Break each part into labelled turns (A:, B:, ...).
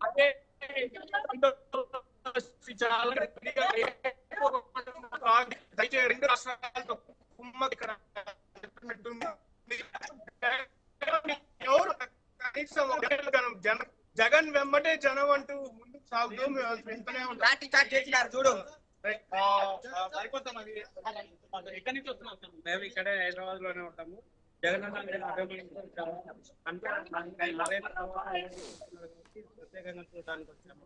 A: అదే చాలా గట్టిగా దయచేసి రెండు రాష్ట్రాలతో కుమ్మకి ఇక్కడ చెప్పినట్టుంది. ఎవరు కనీసం ఒక జన జగన్ వెంబటే జనం అంటూ ముందుకు సాగుతూ వెళ్తూనే ఉంటాం
B: లాఠీ చార్జ్ చేసినారు చూడు
A: మరికొంతమంది ఎక్కడి నుంచి వస్తున్నాం?
C: మేము ఇక్కడే హైదరాబాద్లోనే ఉంటాము ప్రత్యేకంగా చూడడానికి వచ్చాము.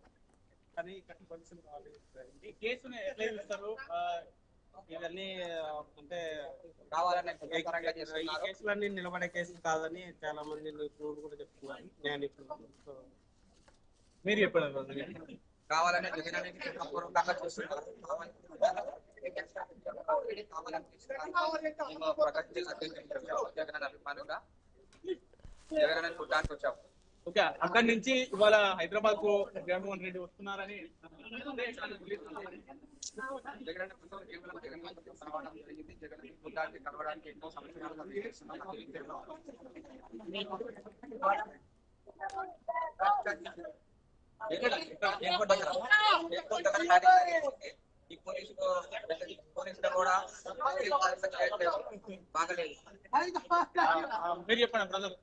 C: కానీ ఇక్కడ కొంచెం రాలేదు.
A: ఈ కేసుని ఎట్లా చూస్తారు ఆ,
C: ఇవన్నీ అంటే ఈ కేసులన్నీ నిలబడే కేసులు కాదని చాలా మంది కూడా చెప్తున్నారు. నిపుణులు సో,
A: మీరు చెప్పండి
B: కావాలనే జగన్ అనేది చేస్తున్నారు. జగన్ జగన్ చూడడానికి వచ్చాము
A: ఓకే అక్కడి నుంచి ఇవాళ హైదరాబాద్కు జగన్మోహన్ రెడ్డి వస్తున్నారని
B: కలవడానికి ఎన్నో సంవత్సరాలుగా ఈ పోలీసులు కూడా బాగలేదు
A: మీరు చెప్పండి బ్రదర్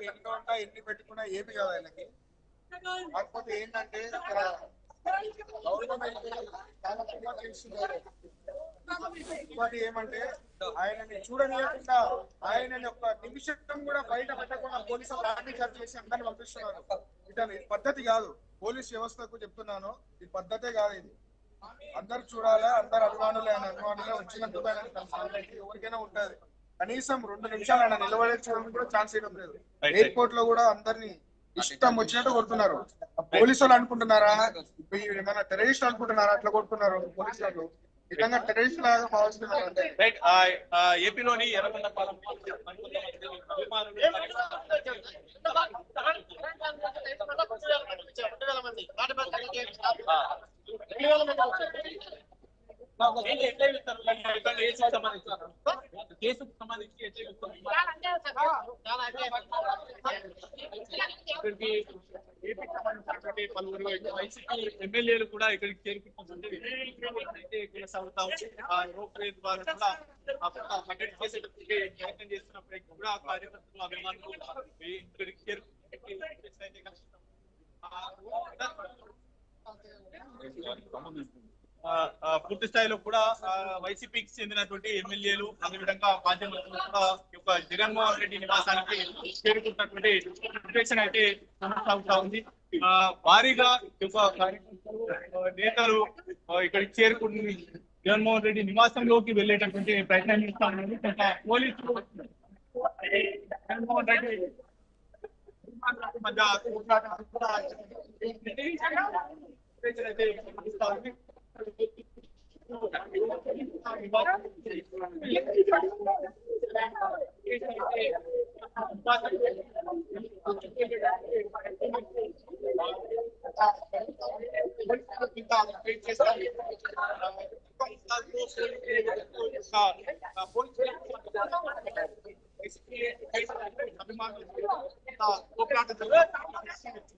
D: ఎన్ని ఉంటా ఎన్ని పెట్టుకున్నా ఏమి కాదు ఆయనకి కాకపోతే ఏంటంటే ఇక్కడ గవర్నమెంట్ ఇంకోటి ఏమంటే ఆయనని చూడనీయకుండా ఆయనని ఒక నిమిషం కూడా బయట పెట్టకుండా పోలీసులు లాఠీ చార్జ్ చేసి అందరిని పంపిస్తున్నారు. ఇది పద్ధతి కాదు. పోలీస్ వ్యవస్థకు చెప్తున్నాను ఇది పద్ధతే కాదు ఇది. అందరు చూడాలా అందరు అభిమానులే ఆయన అభిమానులే వచ్చినందుకు ఆయన ఎవరికైనా ఉంటది. కనీసం రెండు నిమిషాలు ఆయన నిలబడే చూడడానికి కూడా ఛాన్స్ ఇవ్వడం లేదు. ఎయిర్పోర్ట్లో కూడా అందరిని ఇష్టం వచ్చినట్టు కొడుతున్నారు. పోలీసు వాళ్ళు అనుకుంటున్నారా? వీళ్ళు ఏమైనా టెర్రరిస్ట్ అనుకుంటున్నారా? అట్లా కొడుతున్నారు పోలీసు
A: ఏపీలోని ఎర్రగొండపాలెం అభిమానులు ఏంటి ఎట్లా చూస్తారు? ఇక్కడ కేసుకు సంబంధించి కేసుకు సంబంధించి ఎట్లా చూస్తారు? ఇక్కడికి ఏపీకి సంబంధించినటువంటి పలువురు వైసీపీ ఎమ్మెల్యేలు కూడా ఇక్కడికి చేరుకుంటుంటే అయితే ఇక్కడ సాగుతా ఉంది ఆ రోప్ వే ద్వారా కూడా అక్కడ కట్టడి చేసేటప్పుడు ప్రయత్నం చేస్తున్నప్పటికీ కూడా కార్యకర్తలు అభిమానులు ఇక్కడికి చేరుకుంటే అయితే కష్టం. ఆ, ఆ, పూర్తి స్థాయిలో కూడా వైసీపీకి చెందినటువంటి ఎమ్మెల్యేలు అదేవిధంగా మాధ్యమాలు కూడా యొక్క జగన్మోహన్ రెడ్డి నివాసానికి చేరుకుంటున్నటువంటి సిచ్యువేషన్ అయితే కొనసాగుతా ఉంది. భారీగా నేతలు ఇక్కడికి చేరుకుని జగన్మోహన్ రెడ్డి నివాసంలోకి వెళ్ళేటటువంటి ప్రయత్నం చేస్తా ఉన్నారు. కొంత పోలీసులు జగన్మోహన్ రెడ్డి మధ్య పోట్లాట కూడా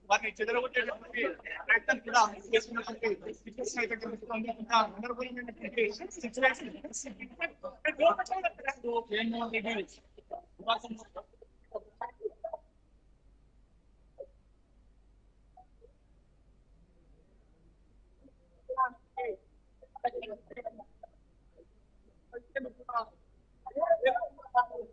A: వారిని చెదరగొట్టేటటువంటి ప్రయత్నం కూడా చేసినటువంటి సిచ్యువేషన్ అయితే కనిపిస్తుంది ఇంకా గందరగోళమైనటువంటి situation Jaganmohan Reddy Thank you.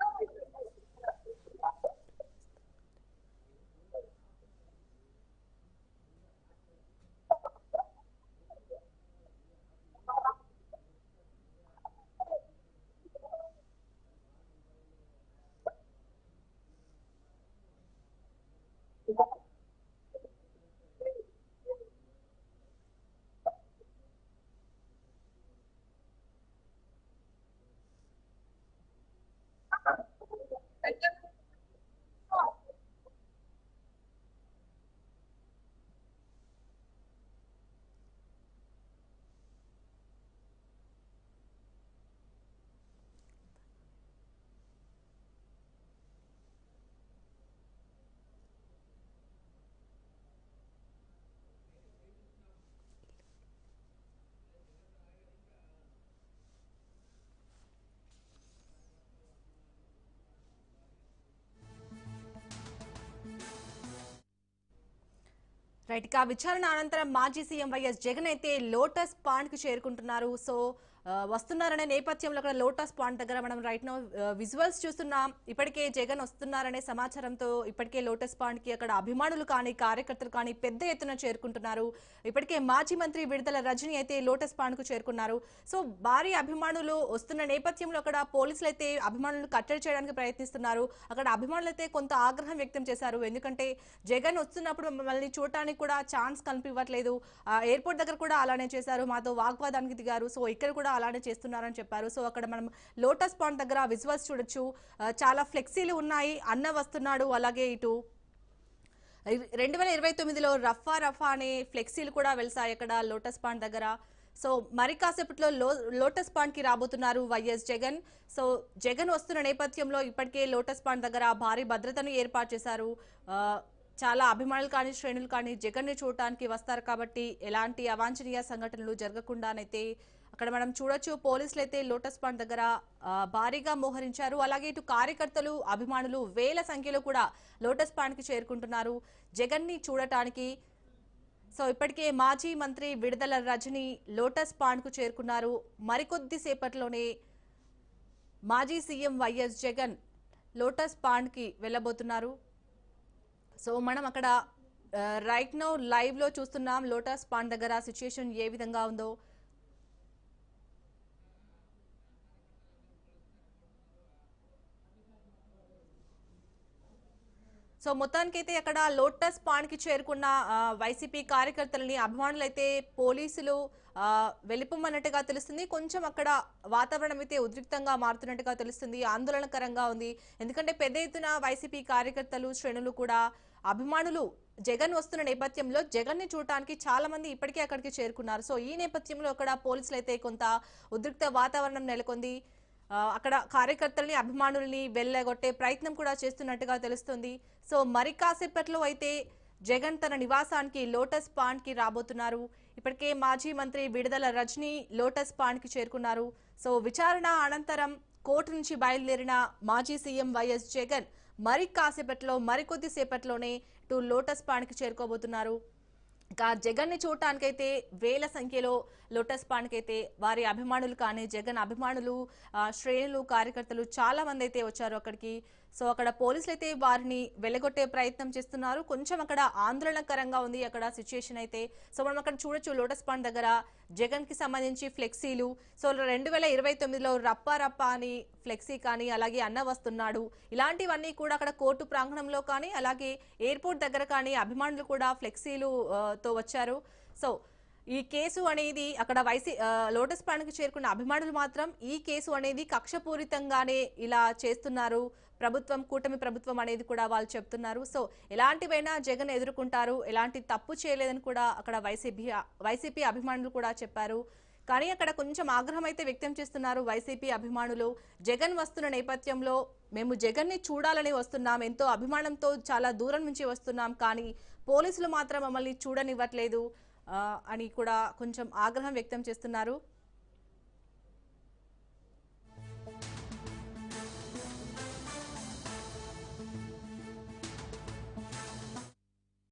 E: hay que right ఇక విచారణ అనంతరం మాజీ సీఎం వైఎస్ జగన్ అయితే లోటస్ పాండ్కు చేరుకుంటున్నారు. సో వస్తున్నారనే నేపథ్యంలో అక్కడ లోటస్ పాండ్ దగ్గర మనం రైట్ నో విజువల్స్ చూస్తున్నాం. ఇప్పటికే జగన్ వస్తున్నారనే సమాచారంతో ఇప్పటికే లోటస్ పాండ్కి అక్కడ అభిమానులు కానీ కార్యకర్తలు కానీ పెద్ద ఎత్తున చేరుకుంటున్నారు. ఇప్పటికే మాజీ మంత్రి విడుదల రజని అయితే లోటస్ పాండ్కు చేరుకున్నారు. సో భారీ అభిమానులు వస్తున్న నేపథ్యంలో అక్కడ పోలీసులు అయితే అభిమానులను కట్టడి చేయడానికి ప్రయత్నిస్తున్నారు. అక్కడ అభిమానులు అయితే కొంత ఆగ్రహం వ్యక్తం చేశారు. ఎందుకంటే జగన్ వస్తున్నప్పుడు మమ్మల్ని చూడటానికి కూడా ఛాన్స్ కనిపివ్వట్లేదు. ఎయిర్పోర్ట్ దగ్గర కూడా అలానే చేశారు. మాతో వాగ్వాదానికి దిగారు. సో ఇక్కడ కూడా అలానే చేస్తున్నారని చెప్పారు. సో అక్కడ మనం లోటస్ పాయింట్ దగ్గర విజువల్స్ చూడొచ్చు. చాలా ఫ్లెక్సీలు ఉన్నాయి. అన్న వస్తున్నాడు. అలాగే ఇటు రెండు వేల ఇరవై తొమ్మిదిలో రఫా రఫా అనే ఫ్లెక్సీలు కూడా వెళ్తాయి అక్కడ లోటస్ పాండ్ దగ్గర. సో మరి కాసేపట్లో లో లోటస్ పాండ్కి రాబోతున్నారు వైఎస్ జగన్. సో జగన్ వస్తున్న నేపథ్యంలో ఇప్పటికే లోటస్ పాండ్ దగ్గర భారీ భద్రతను ఏర్పాటు చేశారు. చాలా అభిమానులు కానీ శ్రేణులు కానీ జగన్ని చూడటానికి వస్తారు కాబట్టి ఎలాంటి అవాంఛనీయ సంఘటనలు జరగకుండానైతే అక్కడ మనం చూడొచ్చు పోలీసులు అయితే లోటస్ పాండ్ దగ్గర భారీగా మోహరించారు. అలాగే ఇటు కార్యకర్తలు అభిమానులు వేల సంఖ్యలో కూడా లోటస్ పాండ్కి చేరుకుంటున్నారు. జగన్ని చూడటానికి సో ఇప్పటికే మాజీ మంత్రి విడుదల రజని లోటస్ పాండ్కు చేరుకున్నారు. మరికొద్ది సేపట్లోనే మాజీ సీఎం వైఎస్ జగన్ లోటస్ పాండ్కి వెళ్ళబోతున్నారు. సో మనం అక్కడ రైట్ నో లైవ్లో చూస్తున్నాం లోటస్ పాండ్ దగ్గర సిచ్యుయేషన్ ఏ విధంగా ఉందో. సో మొత్తానికైతే అక్కడ లోటస్ పాండ్కి చేరుకున్న వైసీపీ కార్యకర్తలని అభిమానులు అయితే పోలీసులు వెలుపమన్నట్టుగా వెళ్ళిపోమన్నట్టుగా తెలుస్తుంది. కొంచెం అక్కడ వాతావరణం అయితే ఉద్రిక్తంగా మారుతున్నట్టుగా తెలుస్తుంది. ఆందోళనకరంగా ఉంది. ఎందుకంటే పెద్ద ఎత్తున వైసీపీ కార్యకర్తలు శ్రేణులు కూడా అభిమానులు జగన్ వస్తున్న నేపథ్యంలో జగన్ని చూడటానికి చాలా మంది ఇప్పటికే అక్కడికి చేరుకున్నారు. సో ఈ నేపథ్యంలో అక్కడ పోలీసులు అయితే కొంత ఉద్రిక్త వాతావరణం నెలకొంది. అక్కడ కార్యకర్తల్ని అభిమానుల్ని వెళ్ళగొట్టే ప్రయత్నం కూడా చేస్తున్నట్టుగా తెలుస్తుంది. సో మరి కాసేపట్లో అయితే జగన్ తన నివాసానికి లోటస్ పాండ్కి రాబోతున్నారు. ఇప్పటికే మాజీ మంత్రి విడుదల రజని లోటస్ పాండ్కి చేరుకున్నారు. సో విచారణ అనంతరం కోర్టు నుంచి బయలుదేరిన మాజీ సీఎం వైఎస్ జగన్ మరి కాసేపట్లో మరికొద్ది సేపట్లోనే టు లోటస్ పాండ్కి చేరుకోబోతున్నారు. ఇంకా జగన్ని చూడటానికైతే వేల సంఖ్యలో లోటస్ పాండ్కి అయితే వారి అభిమానులు కానీ జగన్ అభిమానులు శ్రేణులు కార్యకర్తలు చాలా మంది అయితే వచ్చారు అక్కడికి. సో అక్కడ పోలీసులు అయితే వారిని వెళ్ళగొట్టే ప్రయత్నం చేస్తున్నారు. కొంచెం అక్కడ ఆందోళనకరంగా ఉంది అక్కడ సిచ్యుయేషన్ అయితే. సో మనం అక్కడ చూడొచ్చు లోటస్ పాండ్ దగ్గర జగన్కి సంబంధించి ఫ్లెక్సీలు. సో రెండు వేల ఇరవై తొమ్మిదిలో రప్ప రప్ప అని ఫ్లెక్సీ కానీ అలాగే అన్న వస్తున్నాడు. ఇలాంటివన్నీ కూడా అక్కడ కోర్టు ప్రాంగణంలో కానీ అలాగే ఎయిర్పోర్ట్ దగ్గర కానీ అభిమానులు కూడా ఫ్లెక్సీలు తో వచ్చారు. సో ఈ కేసు అనేది అక్కడ వైసీ లోటస్ పాండ్కి చేరుకున్న అభిమానులు మాత్రం ఈ కేసు అనేది కక్షపూరితంగానే ఇలా చేస్తున్నారు. ప్రభుత్వం కూటమి ప్రభుత్వం అనేది కూడా వాళ్ళు చెప్తున్నారు. సో ఎలాంటివైనా జగన్ ఎదుర్కొంటారు. ఎలాంటి తప్పు చేయలేదని కూడా అక్కడ వైసీపీ వైసీపీ అభిమానులు కూడా చెప్పారు. కానీ అక్కడ కొంచెం ఆగ్రహం అయితే వ్యక్తం చేస్తున్నారు వైసీపీ అభిమానులు. జగన్ వస్తున్న నేపథ్యంలో మేము జగన్ని చూడాలని వస్తున్నాం. ఎంతో అభిమానంతో చాలా దూరం నుంచి వస్తున్నాం. కానీ పోలీసులు మాత్రం మమ్మల్ని చూడనివ్వట్లేదు అని కూడా కొంచెం ఆగ్రహం వ్యక్తం చేస్తున్నారు.